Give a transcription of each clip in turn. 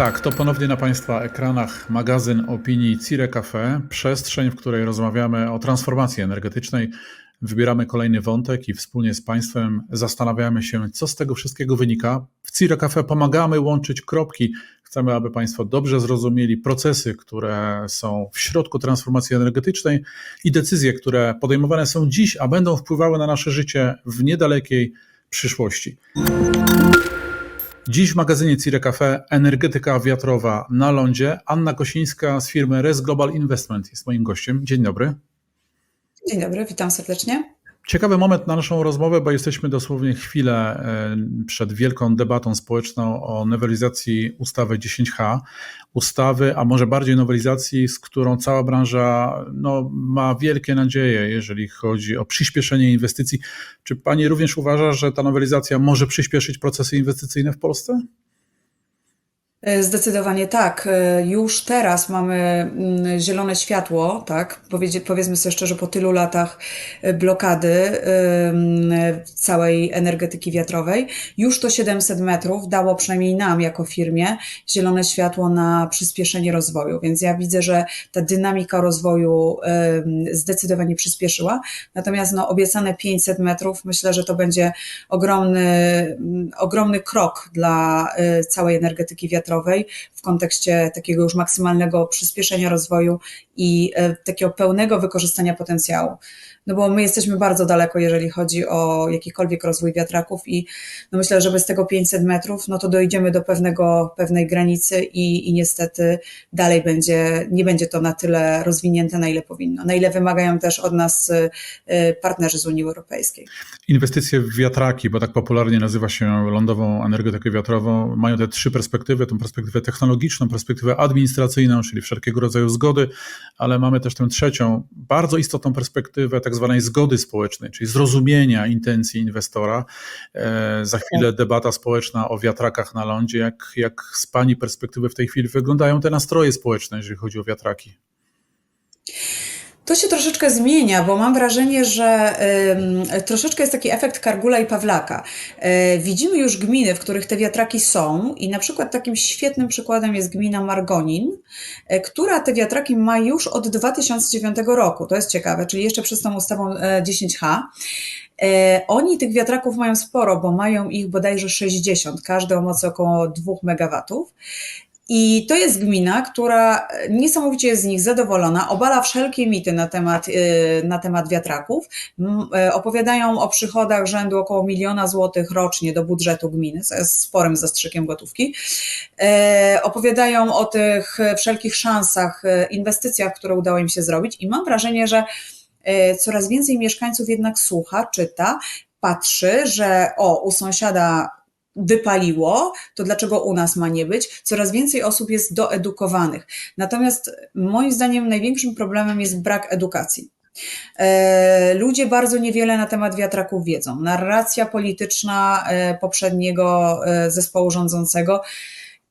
Tak, to ponownie na Państwa ekranach magazyn opinii Cire Cafe, przestrzeń, w której rozmawiamy o transformacji energetycznej. Wybieramy kolejny wątek i wspólnie z Państwem zastanawiamy się, co z tego wszystkiego wynika. W Cire Cafe pomagamy łączyć kropki. Chcemy, aby Państwo dobrze zrozumieli procesy, które są w środku transformacji energetycznej i decyzje, które podejmowane są dziś, a będą wpływały na nasze życie w niedalekiej przyszłości. Dziś w magazynie Cire Cafe energetyka wiatrowa na lądzie. Anna Kosińska z firmy Res Global Investment jest moim gościem. Dzień dobry. Dzień dobry, witam serdecznie. Ciekawy moment na naszą rozmowę, bo jesteśmy dosłownie chwilę e, przed wielką debatą społeczną o nowelizacji ustawy 10H. Ustawy, a może bardziej nowelizacji, z którą cała branża no, ma wielkie nadzieje, jeżeli chodzi o przyspieszenie inwestycji. Czy Pani również uważa, że ta nowelizacja może przyspieszyć procesy inwestycyjne w Polsce? E, zdecydowanie tak. E, już teraz mamy mm, zielone światło, tak? Powiedzmy sobie szczerze, po tylu latach e, blokady całej energetyki wiatrowej, już to 700 metrów dało przynajmniej nam jako firmie zielone światło na przyspieszenie rozwoju. Więc ja widzę, że ta dynamika rozwoju zdecydowanie przyspieszyła. Natomiast no, obiecane 500 metrów, myślę, że to będzie ogromny, mm, ogromny krok dla całej energetyki wiatrowej w kontekście takiego już maksymalnego przyspieszenia rozwoju i e, takiego pełnego wykorzystania potencjału no bo my jesteśmy bardzo daleko, jeżeli chodzi o jakikolwiek rozwój wiatraków i no myślę, że bez tego 500 metrów, no to dojdziemy do pewnego, pewnej granicy i, i niestety dalej będzie, nie będzie to na tyle rozwinięte, na ile powinno, na ile wymagają też od nas y, partnerzy z Unii Europejskiej. Inwestycje w wiatraki, bo tak popularnie nazywa się lądową energetykę wiatrową, mają te trzy perspektywy, tą perspektywę technologiczną, perspektywę administracyjną, czyli wszelkiego rodzaju zgody, ale mamy też tę trzecią, bardzo istotną perspektywę, tak zwanej zgody społecznej, czyli zrozumienia intencji inwestora. E, za chwilę debata społeczna o wiatrakach na lądzie. Jak, jak z Pani perspektywy w tej chwili wyglądają te nastroje społeczne, jeżeli chodzi o wiatraki? To się troszeczkę zmienia, bo mam wrażenie, że y, troszeczkę jest taki efekt Kargula i Pawlaka. Y, widzimy już gminy, w których te wiatraki są i na przykład takim świetnym przykładem jest gmina Margonin, y, która te wiatraki ma już od 2009 roku. To jest ciekawe, czyli jeszcze przez tą ustawą 10H. Oni tych wiatraków mają sporo, bo mają ich bodajże 60, każdy o mocy około 2 MW. I to jest gmina, która niesamowicie jest z nich zadowolona, obala wszelkie mity na temat, y, na temat wiatraków. Y, opowiadają o przychodach rzędu około miliona złotych rocznie do budżetu gminy, jest sporym zastrzykiem gotówki. Opowiadają o tych wszelkich szansach, inwestycjach, które udało im się zrobić, i mam wrażenie, że coraz więcej mieszkańców jednak słucha, czyta, patrzy, że o, u sąsiada wypaliło, to dlaczego u nas ma nie być? Coraz więcej osób jest doedukowanych. Natomiast moim zdaniem największym problemem jest brak edukacji. E, ludzie bardzo niewiele na temat wiatraków wiedzą. Narracja polityczna e, poprzedniego e, zespołu rządzącego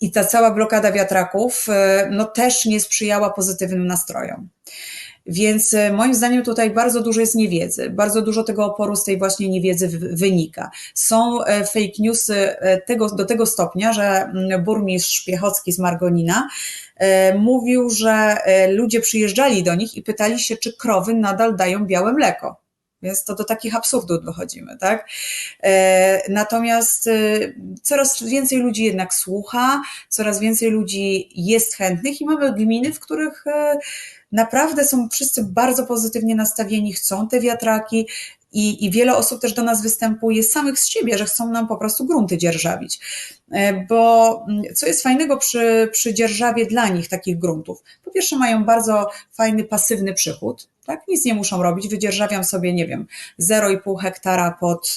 i ta cała blokada wiatraków no, też nie sprzyjała pozytywnym nastrojom. Więc e, moim zdaniem tutaj bardzo dużo jest niewiedzy, bardzo dużo tego oporu z tej właśnie niewiedzy wynika. Są e, fake newsy e, tego, do tego stopnia, że mm, burmistrz Piechocki z Margonina mówił, że ludzie przyjeżdżali do nich i pytali się, czy krowy nadal dają białe mleko. Więc to do takich absurdów dochodzimy, tak? Natomiast coraz więcej ludzi jednak słucha, coraz więcej ludzi jest chętnych i mamy gminy, w których naprawdę są wszyscy bardzo pozytywnie nastawieni, chcą te wiatraki. I, I wiele osób też do nas występuje samych z siebie, że chcą nam po prostu grunty dzierżawić. E, bo mm, co jest fajnego przy, przy dzierżawie dla nich takich gruntów? Po pierwsze, mają bardzo fajny pasywny przychód, tak? Nic nie muszą robić. Wydzierżawiam sobie, nie wiem, 0,5 hektara pod,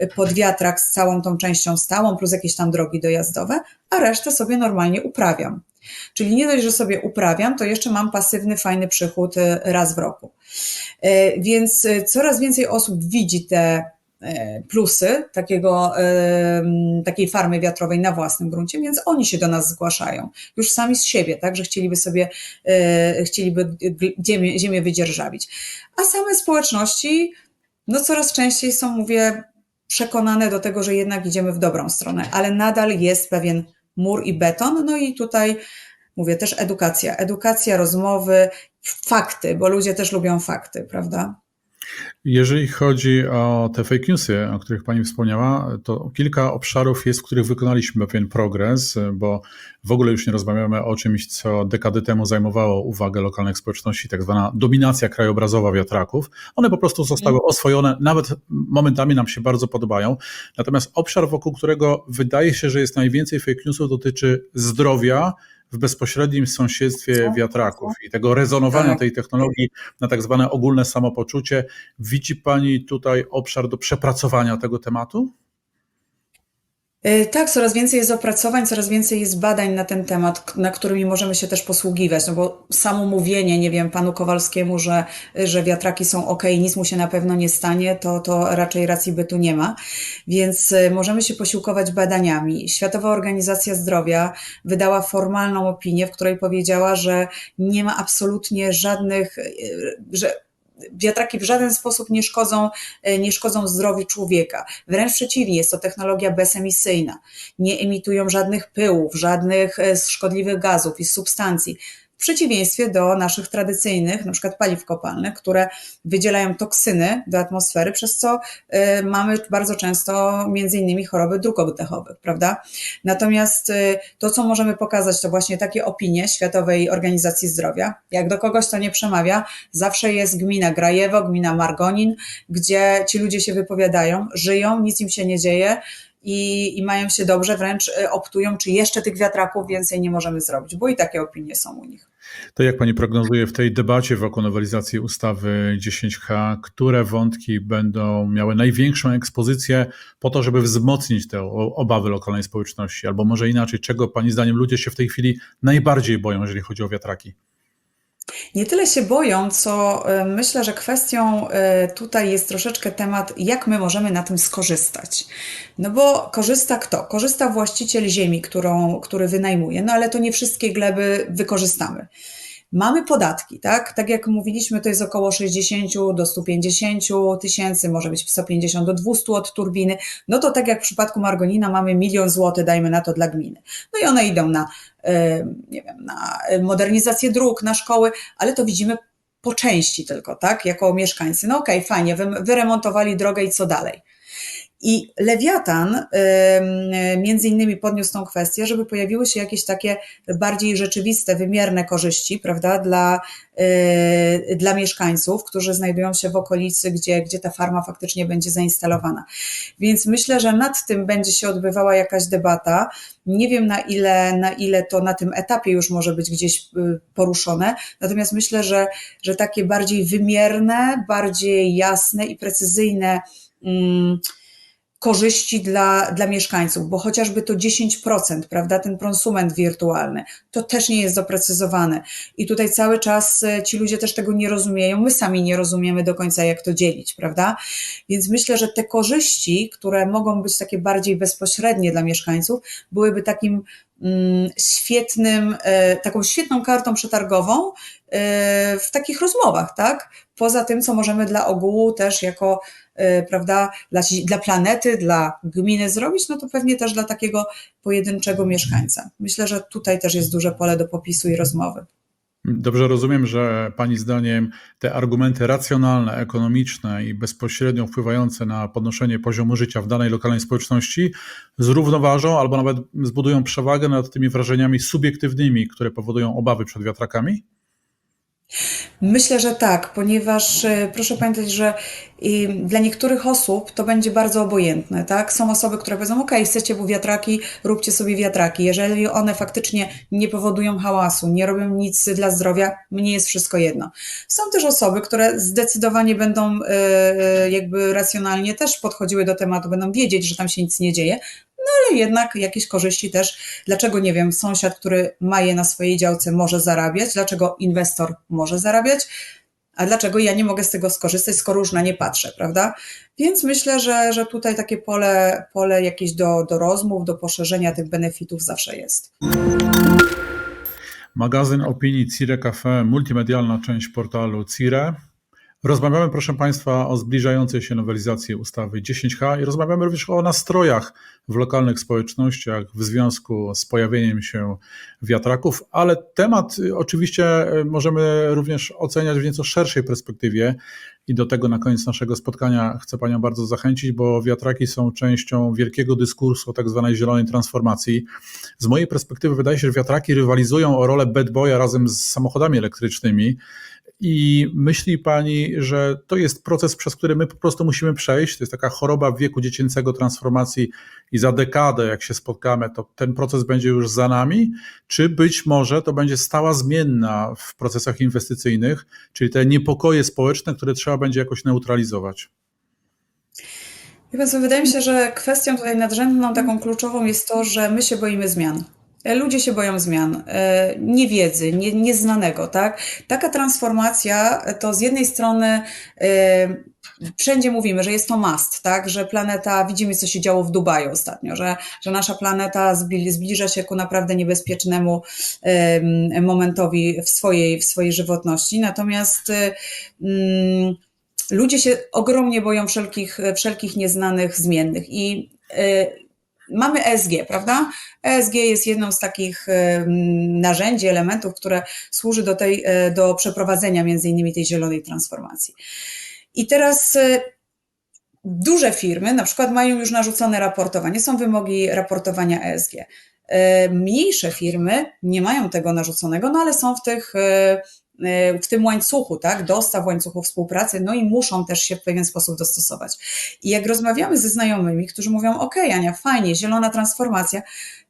y, pod wiatrak z całą tą częścią stałą, plus jakieś tam drogi dojazdowe, a resztę sobie normalnie uprawiam. Czyli nie dość, że sobie uprawiam, to jeszcze mam pasywny, fajny przychód y, raz w roku. Y, więc coraz więcej osób widzi te plusy takiego, takiej farmy wiatrowej na własnym gruncie, więc oni się do nas zgłaszają już sami z siebie, tak, że chcieliby sobie, chcieliby ziemię, ziemię wydzierżawić. A same społeczności, no coraz częściej są, mówię, przekonane do tego, że jednak idziemy w dobrą stronę, ale nadal jest pewien mur i beton. No i tutaj mówię też edukacja, edukacja, rozmowy, fakty, bo ludzie też lubią fakty, prawda? Jeżeli chodzi o te fake newsy, o których Pani wspomniała, to kilka obszarów jest, w których wykonaliśmy pewien progres, bo w ogóle już nie rozmawiamy o czymś, co dekady temu zajmowało uwagę lokalnych społeczności, tak zwana dominacja krajobrazowa wiatraków. One po prostu zostały oswojone, nawet momentami nam się bardzo podobają. Natomiast obszar, wokół którego wydaje się, że jest najwięcej fake newsów, dotyczy zdrowia w bezpośrednim sąsiedztwie wiatraków i tego rezonowania Tak. tej technologii na tak zwane ogólne samopoczucie. Widzi Pani tutaj obszar do przepracowania tego tematu? Y, Tak, coraz więcej jest opracowań, coraz więcej jest badań na ten temat, na którymi możemy się też posługiwać, no bo samo mówienie, nie wiem, panu Kowalskiemu, że, że wiatraki są ok, nic mu się na pewno nie stanie, to, to raczej racji bytu nie ma. Więc y, możemy się posiłkować badaniami. Światowa Organizacja Zdrowia wydała formalną opinię, w której powiedziała, że nie ma absolutnie żadnych, y, że wiatraki w żaden sposób nie szkodzą, y, nie szkodzą zdrowiu człowieka. Wręcz przeciwnie, jest to technologia bezemisyjna. Nie emitują żadnych pyłów, żadnych e, szkodliwych gazów i substancji. W przeciwieństwie do naszych tradycyjnych, na przykład paliw kopalnych, które wydzielają toksyny do atmosfery, przez co y, mamy bardzo często między innymi choroby dróg oddechowych, prawda? Natomiast y, to, co możemy pokazać, to właśnie takie opinie Światowej Organizacji Zdrowia. Jak do kogoś to nie przemawia, zawsze jest gmina Grajewo, gmina Margonin, gdzie ci ludzie się wypowiadają, żyją, nic im się nie dzieje i, i mają się dobrze, wręcz y, optują, czy jeszcze tych wiatraków więcej nie możemy zrobić, bo i takie opinie są u nich. To jak Pani prognozuje w tej debacie wokół nowelizacji ustawy 10H, które wątki będą miały największą ekspozycję po to, żeby wzmocnić te obawy lokalnej społeczności? Albo może inaczej, czego Pani zdaniem ludzie się w tej chwili najbardziej boją, jeżeli chodzi o wiatraki? Nie tyle się boją, co y, myślę, że kwestią y, tutaj jest troszeczkę temat, jak my możemy na tym skorzystać. No bo korzysta kto? Korzysta właściciel ziemi, którą, który wynajmuje, no ale to nie wszystkie gleby wykorzystamy. Mamy podatki, tak? Tak jak mówiliśmy, to jest około 60 do 150 tysięcy, może być 150 do 200 od turbiny. No to tak jak w przypadku Margonina mamy milion złotych, dajmy na to dla gminy. No i one idą na, e, nie wiem, na modernizację dróg, na szkoły, ale to widzimy po części tylko, tak? Jako mieszkańcy. No okej, fajnie, wy, wyremontowali drogę i co dalej? I Lewiatan między innymi podniósł tą kwestię, żeby pojawiły się jakieś takie bardziej rzeczywiste, wymierne korzyści, prawda, dla, yy, dla mieszkańców, którzy znajdują się w okolicy, gdzie, gdzie ta farma faktycznie będzie zainstalowana. Więc myślę, że nad tym będzie się odbywała jakaś debata. Nie wiem na ile, na ile to na tym etapie już może być gdzieś y, poruszone, natomiast myślę, że, że takie bardziej wymierne, bardziej jasne i precyzyjne. mm, korzyści dla, dla mieszkańców, bo chociażby to 10%, prawda, ten prosument wirtualny, to też nie jest doprecyzowane. I tutaj cały czas e, ci ludzie też tego nie rozumieją, my sami nie rozumiemy do końca, jak to dzielić, prawda? Więc myślę, że te korzyści, które mogą być takie bardziej bezpośrednie dla mieszkańców, byłyby takim świetnym, e, taką świetną kartą przetargową e, w takich rozmowach, tak? Poza tym, co możemy dla ogółu też jako e, prawda, dla, dla planety, dla gminy zrobić, no to pewnie też dla takiego pojedynczego mieszkańca. Myślę, że tutaj też jest duże pole do popisu i rozmowy. Dobrze rozumiem, że Pani zdaniem te argumenty racjonalne, ekonomiczne i bezpośrednio wpływające na podnoszenie poziomu życia w danej lokalnej społeczności zrównoważą albo nawet zbudują przewagę nad tymi wrażeniami subiektywnymi, które powodują obawy przed wiatrakami? Myślę, że tak, ponieważ y, proszę pamiętać, że y, dla niektórych osób to będzie bardzo obojętne, tak? Są osoby, które powiedzą, ok, chcecie bu wiatraki, róbcie sobie wiatraki. Jeżeli one faktycznie nie powodują hałasu, nie robią nic dla zdrowia, mnie jest wszystko jedno. Są też osoby, które zdecydowanie będą y, y, jakby racjonalnie też podchodziły do tematu, będą wiedzieć, że tam się nic nie dzieje, no ale jednak jakieś korzyści też. Dlaczego, nie wiem, sąsiad, który ma je na swojej działce, może zarabiać? Dlaczego inwestor może zarabiać? A dlaczego ja nie mogę z tego skorzystać, skoro już na nie patrzę, prawda? Więc myślę, że, że tutaj takie pole, pole jakieś do, do rozmów, do poszerzenia tych benefitów zawsze jest. Magazyn opinii Cire Cafe, multimedialna część portalu Cire. Rozmawiamy, proszę Państwa, o zbliżającej się nowelizacji ustawy 10H i rozmawiamy również o nastrojach w lokalnych społecznościach w związku z pojawieniem się wiatraków, ale temat y, oczywiście y, możemy również oceniać w nieco szerszej perspektywie i do tego na koniec naszego spotkania chcę Panią bardzo zachęcić, bo wiatraki są częścią wielkiego dyskursu o tak zwanej zielonej transformacji. Z mojej perspektywy wydaje się, że wiatraki rywalizują o rolę bad boya razem z samochodami elektrycznymi. I myśli pani, że to jest proces, przez który my po prostu musimy przejść? To jest taka choroba wieku dziecięcego transformacji i za dekadę, jak się spotkamy, to ten proces będzie już za nami? Czy być może to będzie stała zmienna w procesach inwestycyjnych, czyli te niepokoje społeczne, które trzeba będzie jakoś neutralizować? Wie pan wydaje mi się, że kwestią tutaj nadrzędną, taką kluczową jest to, że my się boimy zmian. Ludzie się boją zmian, e, niewiedzy, nie, nieznanego, tak? Taka transformacja to z jednej strony e, wszędzie mówimy, że jest to must, tak? Że planeta, widzimy co się działo w Dubaju ostatnio, że, że nasza planeta zbliża się ku naprawdę niebezpiecznemu momentowi w swojej, w swojej żywotności. Natomiast mm, ludzie się ogromnie boją wszelkich, wszelkich nieznanych zmiennych i e, mamy ESG, prawda? ESG jest jedną z takich narzędzi, elementów, które służy do, tej, e, do przeprowadzenia między innymi tej zielonej transformacji. I teraz e, duże firmy na przykład mają już narzucone raportowanie, są wymogi raportowania ESG. E, mniejsze firmy nie mają tego narzuconego, no ale są w tych w tym łańcuchu, tak, dostaw łańcuchu współpracy, no i muszą też się w pewien sposób dostosować. I jak rozmawiamy ze znajomymi, którzy mówią, ok, Ania, fajnie, zielona transformacja,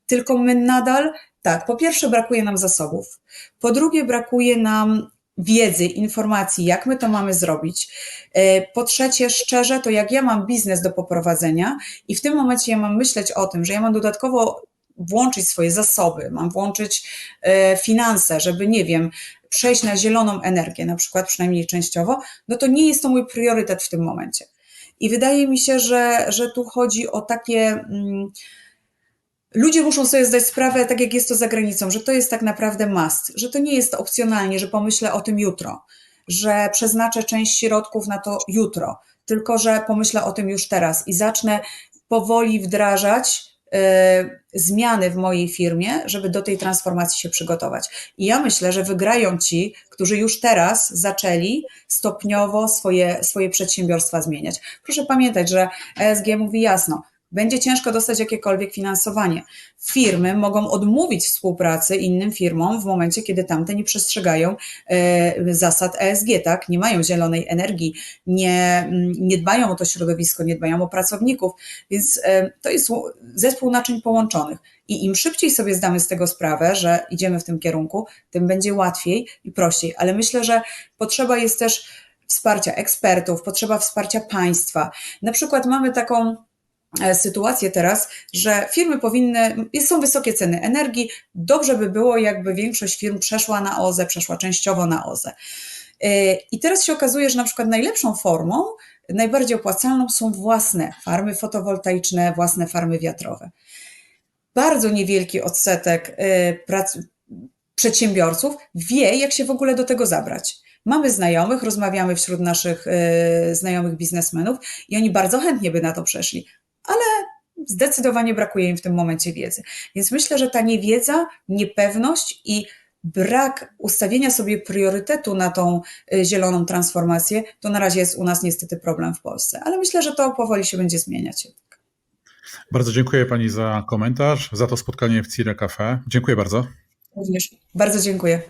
tylko my nadal, tak, po pierwsze brakuje nam zasobów, po drugie brakuje nam wiedzy, informacji, jak my to mamy zrobić. E, po trzecie, szczerze, to jak ja mam biznes do poprowadzenia i w tym momencie ja mam myśleć o tym, że ja mam dodatkowo włączyć swoje zasoby, mam włączyć e, finanse, żeby, nie wiem, przejść na zieloną energię, na przykład przynajmniej częściowo, no to nie jest to mój priorytet w tym momencie. I wydaje mi się, że, że tu chodzi o takie. Mm, ludzie muszą sobie zdać sprawę, tak jak jest to za granicą, że to jest tak naprawdę must, że to nie jest opcjonalnie, że pomyślę o tym jutro, że przeznaczę część środków na to jutro, tylko że pomyślę o tym już teraz i zacznę powoli wdrażać zmiany w mojej firmie, żeby do tej transformacji się przygotować. I ja myślę, że wygrają ci, którzy już teraz zaczęli stopniowo swoje, swoje przedsiębiorstwa zmieniać. Proszę pamiętać, że ESG mówi jasno, będzie ciężko dostać jakiekolwiek finansowanie. Firmy mogą odmówić współpracy innym firmom w momencie, kiedy tamte nie przestrzegają e, zasad ESG, tak? Nie mają zielonej energii, nie, nie dbają o to środowisko, nie dbają o pracowników, więc e, to jest zespół naczyń połączonych. I im szybciej sobie zdamy z tego sprawę, że idziemy w tym kierunku, tym będzie łatwiej i prościej. Ale myślę, że potrzeba jest też wsparcia ekspertów, potrzeba wsparcia państwa. Na przykład mamy taką sytuację teraz, że firmy powinny, są wysokie ceny energii, dobrze by było, jakby większość firm przeszła na OZE, przeszła częściowo na OZE. E, I teraz się okazuje, że na przykład najlepszą formą, najbardziej opłacalną są własne farmy fotowoltaiczne, własne farmy wiatrowe. Bardzo niewielki odsetek e, prac, przedsiębiorców wie, jak się w ogóle do tego zabrać. Mamy znajomych, rozmawiamy wśród naszych znajomych biznesmenów i oni bardzo chętnie by na to przeszli, ale zdecydowanie brakuje im w tym momencie wiedzy. Więc myślę, że ta niewiedza, niepewność i brak ustawienia sobie priorytetu na tą y, zieloną transformację, to na razie jest u nas niestety problem w Polsce. Ale myślę, że to powoli się będzie zmieniać. Bardzo dziękuję Pani za komentarz, za to spotkanie w Cire Cafe. Dziękuję bardzo. Również bardzo dziękuję.